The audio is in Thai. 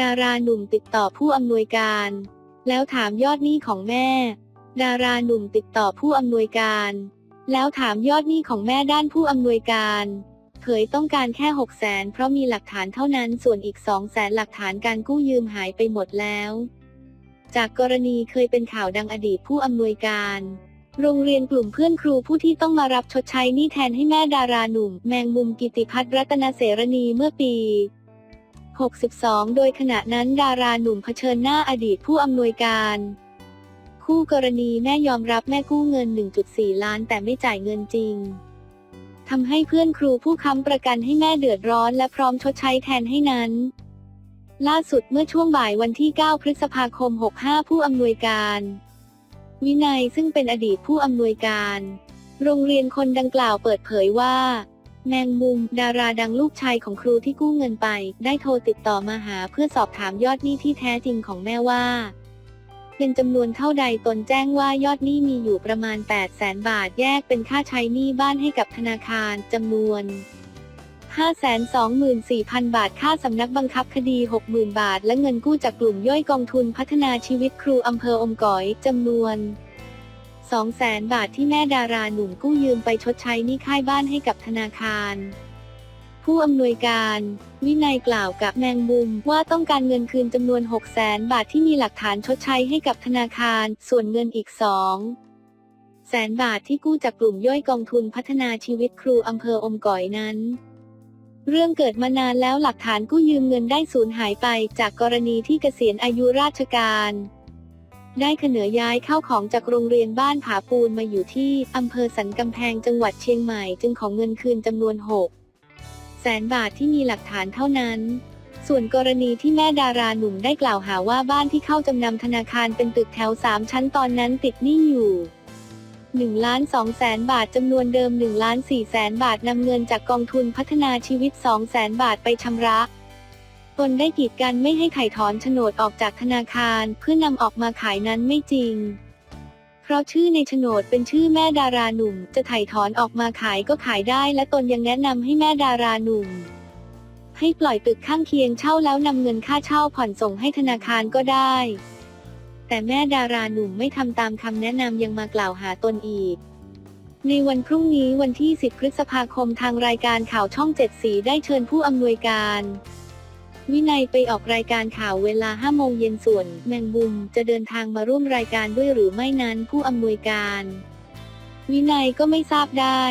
ดาราหนุ่มติดต่อผู้อำนวยการ แล้วถามยอดหนี้ของแม่ ดาราหนุ่มติดต่อผู้อำนวยการ แล้วถามยอดหนี้ของแม่ด้านผู้อำนวยการเผยต้องการแค่6 0แสนเพราะมีหลักฐานเท่านั้นส่วนอีก2 0 0แสนหลักฐานการกู้ยืมหายไปหมดแล้ว จากกรณีเคยเป็นข่าวดังอดีตผู้อำนวยการ โรงเรียนกลุ่มเพื่อนครูผู้ที่ต้องมารับชดใช้หนี้แทนให้แม่ดาราหนุ่ม แมงมุมกิติพัฒน์รัตนเสรณีเมื่อปี 62 โดยขณะนั้นดาราหนุ่มเผชิญหน้าอดีตผู้อำนวยการ คู่กรณีแม่ยอมรับแม่กู้เงิน 1.4 ล้านแต่ไม่จ่ายเงินจริงทำให้เพื่อนครูผู้ค้ำประกันให้แม่เดือดร้อนและพร้อมชดใช้แทนให้นั้น ล่าสุดเมื่อช่วงบ่ายวันที่ 9 พฤษภาคม 65 ผู้อำนวยการ วินัยซึ่งเป็นอดีตผู้อำนวยการ โรงเรียนคนดังกล่าวเปิดเผยว่า แมงมุม ดาราดังลูกชายของครูที่กู้เงินไป ได้โทรติดต่อมาหาเพื่อสอบถามยอดหนี้ที่แท้จริงของแม่ว่า เป็นจำนวนเท่าใดตนแจ้งว่ายอดหนี้มีอยู่ประมาณ 8 0 0แสนบาทแยกเป็นค่าใช้หนี้บ้านให้กับธนาคารจำนวน524,000 บาท ค่าสำนักบังคับคดี 60,000 บาท และเงินกู้จากกลุ่มย่อยกองทุนพัฒนาชีวิตครูอำเภออมก๋อยจำนวน 200,000บาทที่แม่ดาราหนุ่มกู้ยืมไปชดใช้หนี้ค่ายบ้านให้กับธนาคาร ผู้อำนวยการ วินัยกล่าวกับแมงมุมว่าต้องการเงินคืนจำนวน600,000บาทที่มีหลักฐานชดใช้ให้กับธนาคาร ส่วนเงินอีก2แสนบาทที่กู้จากกลุ่มย่อยกองทุนพัฒนาชีวิตครูอำเภออมก๋อยนั้น เรื่องเกิดมานานแล้วหลักฐานกู้ยืมเงินได้สูญหายไปจากกรณีที่เกษียณอายุราชการ ได้เขนอย้ายเข้าของจากโรงเรียนบ้านผาปูนมาอยู่ที่อำเภอสันกำแพงจังหวัดเชียงใหม่จึงของเงินคืนจำนวน 6 แสนบาทที่มีหลักฐานเท่านั้น ส่วนกรณีที่แม่ดาราหนุ่มได้กล่าวหาว่าบ้านที่เข้าจำนำธนาคารเป็นตึกแถว 3 ชั้นตอนนั้นติดหนี้อยู่1ล้าน2แสนบาทจำนวนเดิม1ล้าน4แสนบาทนำเงินจากกองทุนพัฒนาชีวิต2แสนบาทไปชำระ ตนได้กีดกันไม่ให้ไถ่ถอนโฉนดออกจากธนาคาร เพื่อนำออกมาขายนั้นไม่จริง เพราะชื่อในโฉนดเป็นชื่อแม่ดาราหนุ่ม จะไถ่ถอนออกมาขายก็ขายได้ และตนยังแนะนำให้แม่ดาราหนุ่ม ให้ปล่อยตึกข้างเคียงเช่าแล้วนำเงินค่าเช่าผ่อนส่งให้ธนาคารก็ได้ แต่แม่ดาราหนุ่มไม่ทำตามคำแนะนำยังมากล่าวหาตนอีกในวันพรุ่งนี้วันที่ 10 พฤษภาคมทางรายการข่าวช่องเจ็ดสีได้เชิญผู้อำนวยการ วินัยไปออกรายการข่าวเวลา5โมงเย็นส่วน แมงบุมจะเดินทางมาร่วมรายการด้วยหรือไม่นั้นผู้อำนวยการ วินัยก็ไม่ทราบได้